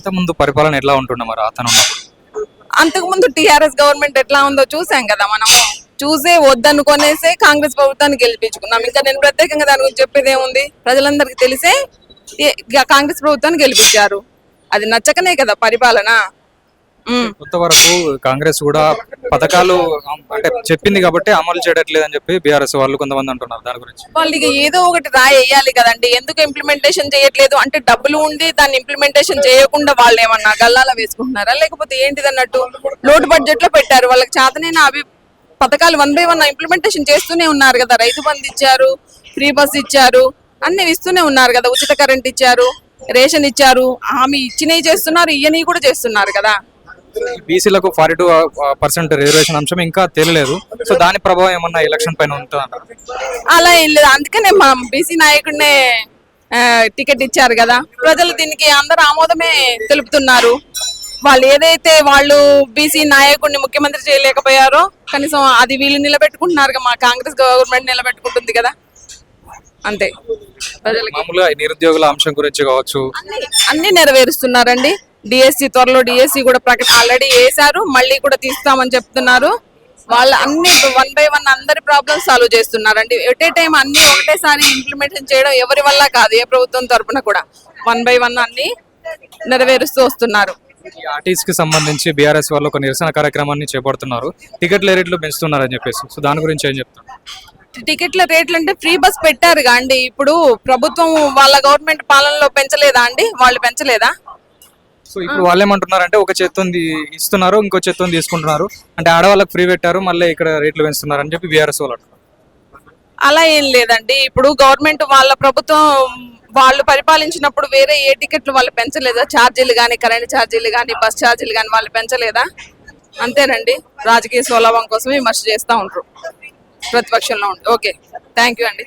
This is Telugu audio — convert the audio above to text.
ఇంతకుముందు పరిపాలన ఎట్లా ఉంటుండే మరి అతను అంతకుముందు టిఆర్ఎస్ గవర్నమెంట్ ఎట్లా ఉందో చూసాం కదా మనము. చూసే వద్దనుకొనేసే కాంగ్రెస్ ప్రభుత్వాన్ని గెలిపించుకున్నాం. ఇంకా నేను ప్రత్యేకంగా దాని గురించి చెప్పేది ఏముంది? ప్రజలందరికీ తెలిసే కాంగ్రెస్ ప్రభుత్వాన్ని గెలిపించారు. అది నచ్చకనే కదా పరిపాలన. ఉమ్. కొంతవరకు కాంగ్రెస్ కూడా పథకాలు అంటే చెప్పింది కాబట్టి అమలు చేయట్లేదు అని చెప్పి బీఆర్ఎస్ వాళ్ళు కొంతమంది అంటున్నారు దాని గురించి. వాళ్ళకి ఏదో ఒకటి రాయి వేయాలి కదండి. ఎందుకు ఇంప్లిమెంటేషన్ చేయట్లేదు? అంటే డబ్బులు ఉండి దాన్ని ఇంప్లిమెంటేషన్ చేయకుండా వాళ్ళు ఏమన్నా గల్లాల వేసుకుంటున్నారా? లేకపోతే ఏంటిది అన్నట్టు లోటు బడ్జెట్లో పెట్టారు. వాళ్ళకి చేతనైనా అవి పథకాలు వన్ బై వన్ ఇంప్లిమెంటేషన్ చేస్తూనే ఉన్నారు కదా. రైతు బంధు ఇచ్చారు ఫ్రీ బస్ ఇచ్చారు అన్ని ఇస్తూనే ఉన్నారు కదా. ఉచిత కరెంట్ ఇచ్చారు రేషన్ ఇచ్చారు హామీ ఇచ్చినవి చేస్తున్నారు ఇయ్యని కూడా చేస్తున్నారు కదా. బీసీలకు ఫార్టీ టూ పర్సెంట్ రిజర్వేషన్ అంశం ఇంకా తెలియలేదు సో దాని ప్రభావం ఏమన్నా ఎలక్షన్ పైన ఉంటుందంటారు అలా ఏం లేదు. అందుకనే మా బీసీ నాయకుడినే టికెట్ ఇచ్చారు కదా. ప్రజలు దీనికి అందరు ఆమోదమే తెలుపుతున్నారు. వాళ్ళు ఏదైతే వాళ్ళు బీసీ నాయకుడిని ముఖ్యమంత్రి చేయలేకపోయారో కనీసం అది వీళ్ళు నిలబెట్టుకుంటున్నారు మా కాంగ్రెస్ గవర్నమెంట్ నిలబెట్టుకుంటుంది కదా. అంతే. ప్రజలకి మామూలుగా నిరుద్యోగుల అంశం గురించి కావచ్చు. అన్ని నెరవేరుస్తున్నారండి. డిఎస్సి త్వరలో డిఎస్సి కూడా ప్రకటన ఆల్రెడీ వేశారు. మళ్ళీ కూడా తీస్తామని చెప్తున్నారు. వాళ్ళు అన్ని వన్ బై వన్ అందరి ప్రాబ్లమ్స్ సాల్వ్ చేస్తున్నారండి. ఎట్ ఏ టైం అన్ని ఒకటేసారి ఇంప్లిమెంటేషన్ చేయడం ఎవరి వల్ల కాదు ఏ ప్రభుత్వం తరపున కూడా. వన్ బై వన్ అన్ని నెరవేరుస్తూ వస్తున్నారు. ఈ ఆర్టీసీ కి సంబంధించి బీఆర్ఎస్ వాళ్ళు ఒక నిరసన కార్యక్రమాన్ని చేపడుతున్నారు. టికెట్ల రేట్లు పెంచుతున్నారని చెప్పేసి. సో దాని గురించి ఏం చెప్తారు? టికెట్ల రేట్లు అంటే ఫ్రీ బస్ పెట్టారుగా అండి. ఇప్పుడు ప్రభుత్వం వాళ్ళ గవర్నమెంట్ పాలనలో పెంచలేదా అండి? వాళ్ళు పెంచలేదా? సో ఇప్పుడు వాళ్ళు ఏమంటున్నారంటే ఒక చేత్తో ఇస్తున్నారు ఇంకో చేత్తో తీసుకుంటున్నారు. అంటే ఆడవాళ్ళకి ఫ్రీ పెట్టారు మళ్ళీ ఇక్కడ రేట్లు పెంచుతున్నారు అని చెప్పి బీఆర్ఎస్ వాళ్ళు అంటున్నారు. అలా ఏం లేదండి. ఇప్పుడు గవర్నమెంట్ వాళ్ళ ప్రభుత్వం వాళ్ళు పరిపాలించినప్పుడు వేరే ఏ టికెట్లు వాళ్ళు పెంచలేదా? ఛార్జీలు కానీ కరెంట్ ఛార్జీలు కానీ బస్ ఛార్జీలు కానీ వాళ్ళు పెంచలేదా? అంతేనండి. రాజకీయ స్వలాభం కోసం విమర్శ చేస్తూ ఉంటారు ప్రతిపక్షంలో ఉండి ఓకే. థ్యాంక్ యూ అండి.